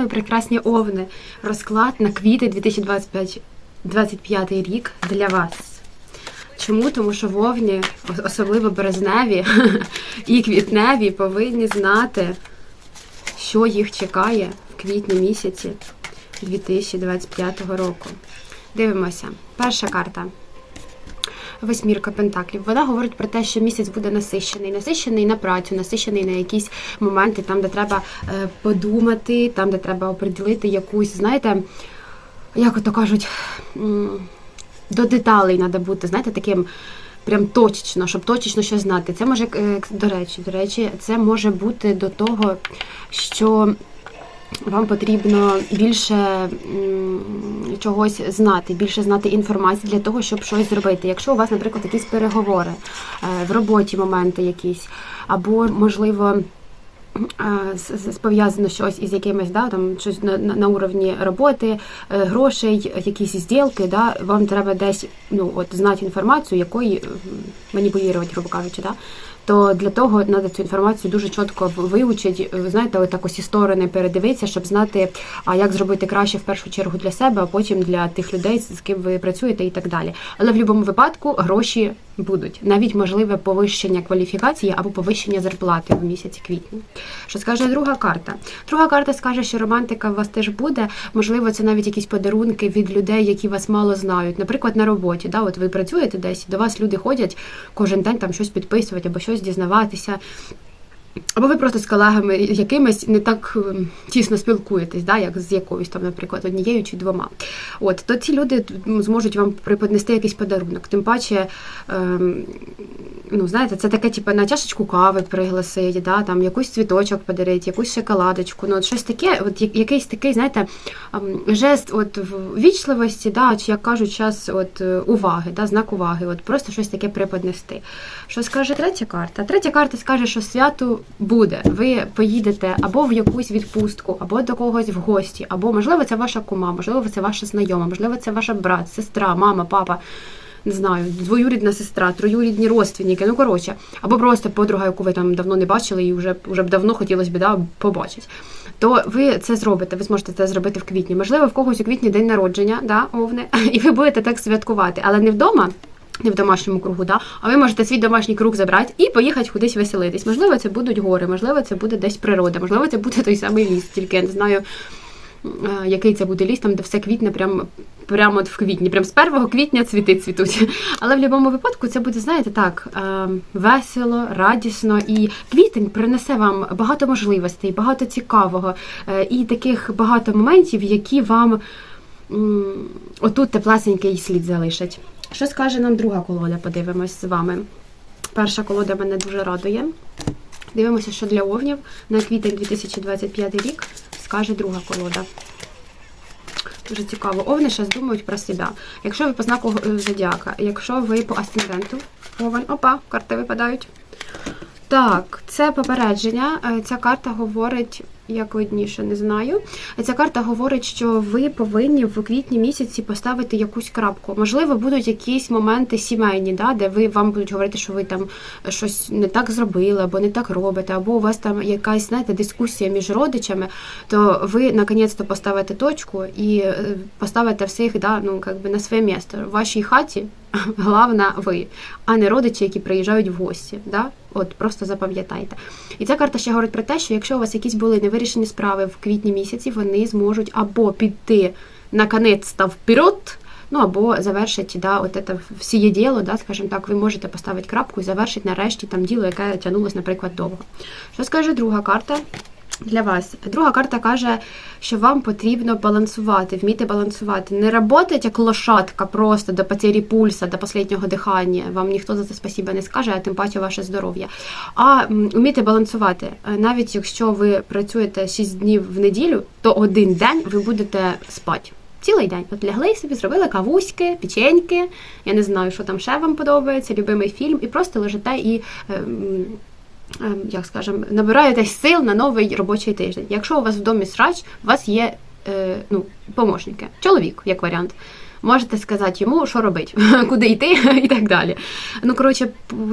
мої прекрасні овни. Розклад на квіти 2025 25 рік для вас. Чому? Тому що вовні, особливо березневі і квітневі, повинні знати, що їх чекає в квітні місяці 2025 року. Дивимося. Перша карта. Восьмірка Пентаклів. Вона говорить про те, що місяць буде насищений, насищений на працю, насищений на якісь моменти, там, де треба е, подумати, там, де треба оприділити якусь, знаєте, як ото кажуть, до деталей треба бути, знаєте, таким. Прям точечно, щоб точечно щось знати. Це може, е, до речі, до речі, це може бути до того, що вам потрібно більше чогось знати, більше знати інформації для того, щоб щось зробити. Якщо у вас, наприклад, якісь переговори е, в роботі, моменти якісь, або можливо. е, Пов'язано щось із якимось, да, там щось на, на, на уровні роботи, е, грошей, якісь зділки, да, вам треба десь ну, от, знати інформацію, якої маніпулювати, грубо кажучи, да, то для того треба цю інформацію дуже чітко вивчити, ви знаєте, отак усі сторони передивитися, щоб знати, а як зробити краще в першу чергу для себе, а потім для тих людей, з ким ви працюєте і так далі. Але в будь-якому випадку гроші будуть. Навіть можливе повищення кваліфікації або повищення зарплати в місяці квітні. Що скаже друга карта? Друга карта скаже, що романтика у вас теж буде. Можливо, це навіть якісь подарунки від людей, які вас мало знають. Наприклад, на роботі. Да, от ви працюєте десь, до вас люди ходять кожен день там щось підписувати або щось дізнаватися. Або ви просто з колегами якимись не так ем, тісно спілкуєтесь, да, як з якоюсь там, наприклад, однією чи двома. От то ці люди зможуть вам преподнести якийсь подарунок. Тим паче, ем, ну знаєте, це таке, типу, на чашечку кави пригласить, да, там якийсь цвіточок подарить, якусь шоколадочку. Ну, от щось таке, от якийсь такий, знаєте, ем, жест от вічливості, да, чи як кажуть, час от е, уваги, да, знак уваги, от просто щось таке преподнести. Що скаже третя карта? Третя карта скаже, що свято буде. Ви поїдете або в якусь відпустку, або до когось в гості, або можливо це ваша кума, можливо, це ваша знайома, можливо, це ваша брат, сестра, мама, папа. Не знаю, двоюрідна сестра, троюрідні родственники, ну коротше, або просто подруга, яку ви там давно не бачили, і вже вже б давно хотілося б да, побачити. То ви це зробите, ви зможете це зробити в квітні. Можливо, в когось у квітні день народження, да, овни, і ви будете так святкувати, але не вдома. Не в домашньому кругу, да? а ви можете свій домашній круг забрати і поїхати кудись веселитись. Можливо, це будуть гори, можливо, це буде десь природа, можливо, це буде той самий ліс, тільки я не знаю, е, який це буде ліс, там, де все квітне прямо прямо от в квітні. Прям з 1 квітня цвіти цвітуть. Але в будь-якому випадку це буде, знаєте, так, е, весело, радісно. І квітень принесе вам багато можливостей, багато цікавого е, і таких багато моментів, які вам отут теплесенький слід залишать. Що скаже нам друга колода? Подивимось з вами. Перша колода мене дуже радує. Дивимося, що для овнів на квітень 2025 рік скаже друга колода. Дуже цікаво. Овни зараз думають про себе. Якщо ви по знаку зодіака, якщо ви по асценденту, овен, опа, карти випадають. Так, це попередження. Е, Ця карта говорить, як видніше, не знаю. Ця карта говорить, що ви повинні в квітні місяці поставити якусь крапку. Можливо, будуть якісь моменти сімейні, да, де ви вам будуть говорити, що ви там щось не так зробили, або не так робите, або у вас там якась знаєте, дискусія між родичами, то ви наконець-то поставите точку і е, поставите всіх да, ну, би на своє місце. В вашій хаті головна ви, а не родичі, які приїжджають в гості. Да? От просто запам'ятайте. І ця карта ще говорить про те, що якщо у вас якісь були невирішені справи в квітні місяці, вони зможуть або піти наконець та вперед, ну або завершити да, от це всіє діло, да, скажімо так, ви можете поставити крапку і завершити нарешті там діло, яке тягнулося, наприклад, довго. Що скаже друга карта? Для вас друга карта каже, що вам потрібно балансувати, вміти балансувати. Не працювати як лошадка просто до потері пульса, до останнього дихання. Вам ніхто за це спасіба не скаже, а тим паче ваше здоров'я. А вміти балансувати. Е, Навіть якщо ви працюєте 6 днів в неділю, то один день ви будете спати. Цілий день. От лягли собі, зробили кавуськи, печеньки. Я не знаю, що там ще вам подобається, любимий фільм, і просто лежите і. Ем, як скажем, набираєтесь сил на новий робочий тиждень. Якщо у вас в домі срач, у вас є е, ну, помощники, чоловік, як варіант. можете сказати йому, що робити, куди йти і так далі. Ну, коротше,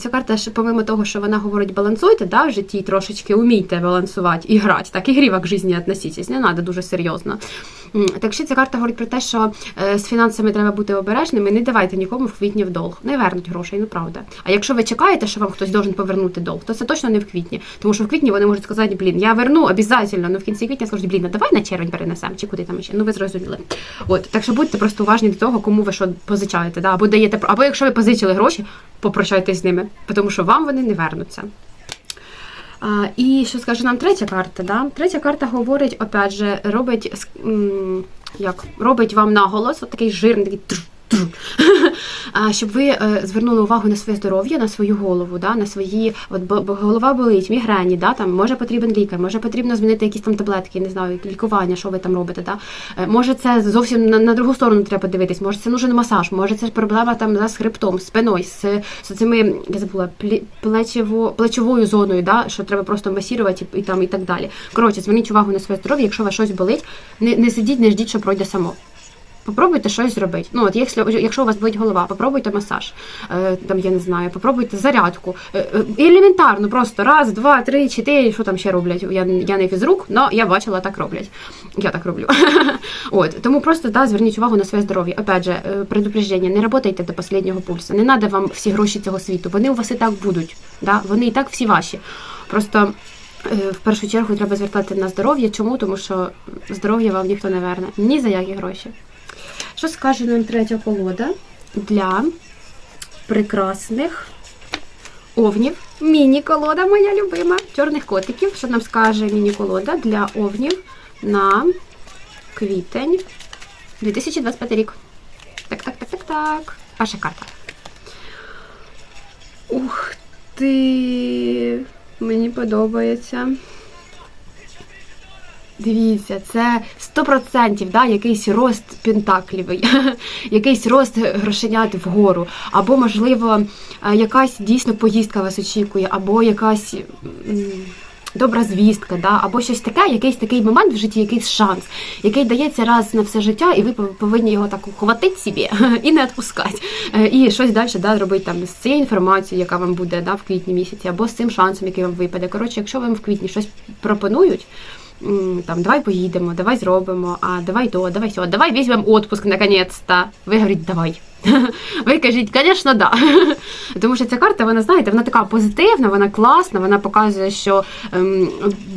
ця карта, помимо того, що вона говорить балансуйте, да, в житті трошечки умійте балансувати і грати. Так, ігріво к житті относитесь, не треба дуже серйозно. Так ще ця карта говорить про те, що е, з фінансами треба бути обережними, не давайте нікому в квітні в долг. Не вернуть грошей, ну правда. А якщо ви чекаєте, що вам хтось должен повернути долг, то це точно не в квітні. Тому що в квітні вони можуть сказати, блін, я верну обов'язково, але в кінці квітня скажуть, блін, а давай на червень перенесемо, чи куди там ще. Ну ви зрозуміли. От, так що будьте просто уважні до того, кому ви що позичаєте, да? або даєте, або якщо ви позичили гроші, попрощайтесь з ними, тому що вам вони не вернуться. І що скаже нам третя карта? Да? Третя карта говорить, опять же, робить як робить вам наголос, от такий жирний, такий щоб ви е, звернули увагу на своє здоров'я, на свою голову, да, на свої, от бо, голова болить, мігрені, да, там може потрібен лікар, може потрібно змінити якісь там таблетки, не знаю, лікування, що ви там робите. Да. Е, Може, це зовсім на, на другу сторону треба дивитись, може це нужен масаж, може це проблема там да, з хребтом, спиною, з, з цими, я забула, плечево, плечовою зоною, да, що треба просто масірувати і, і там і так далі. Коротше, зверніть увагу на своє здоров'я, якщо у вас щось болить, не, не сидіть, не ждіть, що пройде само. Попробуйте щось зробити. Ну, от якщо, якщо у вас болить голова, попробуйте масаж. Е, там, я не знаю, попробуйте зарядку. Е, е, елементарно, просто раз, два, три, чотири, що там ще роблять. Я, я не фізрук, але я бачила, так роблять. Я так роблю. От, тому просто да, зверніть увагу на своє здоров'я. Опять же, е, предупреждення, не работайте до останнього пульсу. Не треба вам всі гроші цього світу. Вони у вас і так будуть. Да? Вони і так всі ваші. Просто. е, В першу чергу треба звертати на здоров'я. Чому? Тому що здоров'я вам ніхто не верне. Ні за які гроші. Що скаже нам третя колода для прекрасних овнів? Міні-колода моя любима. Чорних котиків. Що нам скаже міні-колода для овнів на квітень 2025 рік. Так, так, так, так, так. Ваша карта. Ух ти! Мені подобається. Дивіться, це 100% да, якийсь рост пентаклівий, якийсь рост грошенят вгору, або, можливо, е, якась дійсно поїздка вас очікує, або якась добра звістка, да, або щось таке, якийсь такий момент в житті, якийсь шанс, який дається раз на все життя, і ви повинні його так ухватити собі і не відпускати. Е, І щось далі да, робити там з цією інформацією, яка вам буде да, в квітні місяці, або з цим шансом, який вам випаде. Коротше, якщо вам в квітні щось пропонують. Там, давай поїдемо, давай зробимо, а давай то, давай сьо, давай візьмемо отпуск наконець-то. Ви говорите, давай. Ви кажіть, звісно, да. Тому що ця карта, вона знаєте, вона така позитивна, вона класна, вона показує, що ем,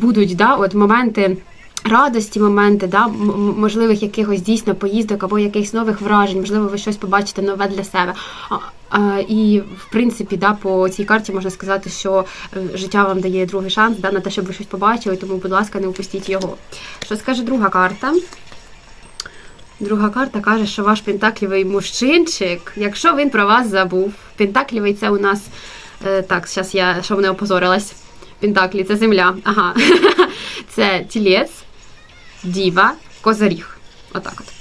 будуть да, от моменти. Радості, моменти, да, можливих якихось дійсно поїздок або якихось нових вражень, можливо, ви щось побачите нове для себе. І в принципі, да, по цій карті можна сказати, що е, життя вам дає другий шанс да, на те, щоб ви щось побачили, тому, будь ласка, не упустіть його. Що скаже друга карта? Друга карта каже, що ваш пентаклівий мужчинчик, якщо він про вас забув, пентаклівий це у нас е, так, зараз я щоб не опозорилась. Пентаклі це земля. Ага. Це тілець, діва, козаріг. Отак от.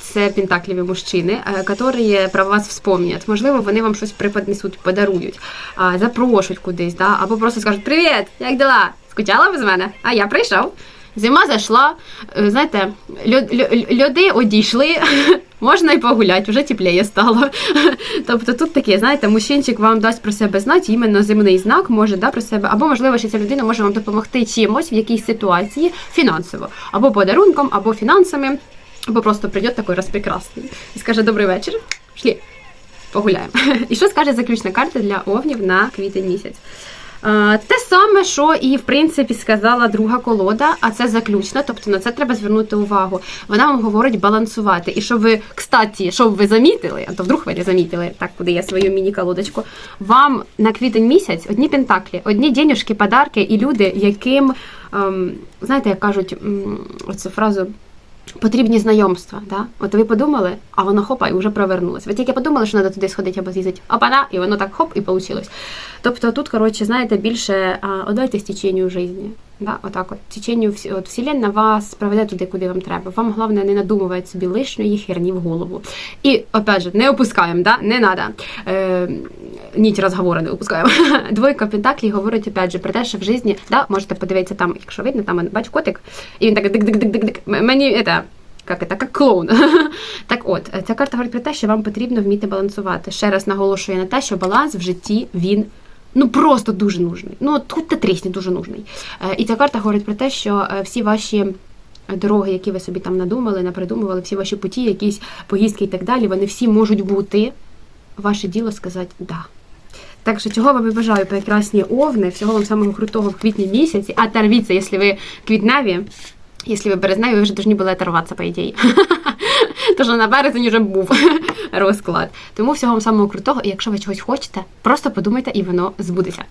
Це пентакліві мужчини, е, які про вас вспомнять. Можливо, вони вам щось преподнесуть, подарують, запрошують кудись, да? або просто скажуть: Привіт, як дела? Скучала без мене? А я прийшов. Зима зайшла, е, знаєте, льоди одійшли, можна і погуляти, вже тепліє стало. Тобто тут таке, знаєте, мужчинчик вам дасть про себе знати, іменно земний знак може да, про себе, або можливо, що ця людина може вам допомогти чимось в якійсь ситуації фінансово, або подарунком, або фінансами, або просто прийде такий раз прекрасний і скаже добрий вечір, шлі, погуляємо. І що скаже заключна карта для овнів на квітень місяць? Е, Те саме, що і в принципі сказала друга колода, а це заключна, тобто на це треба звернути увагу. Вона вам говорить балансувати. І щоб ви, кстати, щоб ви замітили, а то вдруг ви не замітили, так куди я свою міні-колодочку, вам на квітень місяць одні пентаклі, одні денюжки, подарки і люди, яким, ем, знаєте, як кажуть, оцю фразу. Потрібні знайомства, да? От ви подумали, а воно хопа, і вже провернулось. Ви тільки подумали, що треба туди сходити або з'їздити, опана, і воно так хоп, і вийшло. Тобто тут, коротше, знаєте, більше а, отдайтесь теченню житті. Да? Отак от. Теченню от Вселенна вас проведе туди, куди вам треба. Вам головне не надумувати собі лишньої херні в голову. І, опять же, не опускаємо, да? не треба. Е, ніть розговори не опускаємо. Двойка Пентаклі говорить, опять же, про те, що в житті, да, можете подивитися там, якщо видно, там бач котик, і він так дик-дик-дик-дик-дик. Мені, это, як це, як клоун. Так от, ця карта говорить про те, що вам потрібно вміти балансувати. Ще раз наголошує на те, що баланс в житті він. Ну просто дуже нужний. Ну тут та трісні дуже нужний. Е, І ця карта говорить про те, що е, всі ваші дороги, які ви собі там надумали, напридумували, всі ваші путі, якісь поїздки і так далі, вони всі можуть бути. Ваше діло сказати да. Так що чого вам і бажаю прекрасні овни, всього вам самого крутого в квітні місяці, а тарвіться, якщо ви квітневі, якщо ви березневі, ви вже повинні були оторватися, по ідеї. Тож на березень вже був розклад. Тому всього вам самого крутого, і якщо ви чогось хочете, просто подумайте і воно збудеться.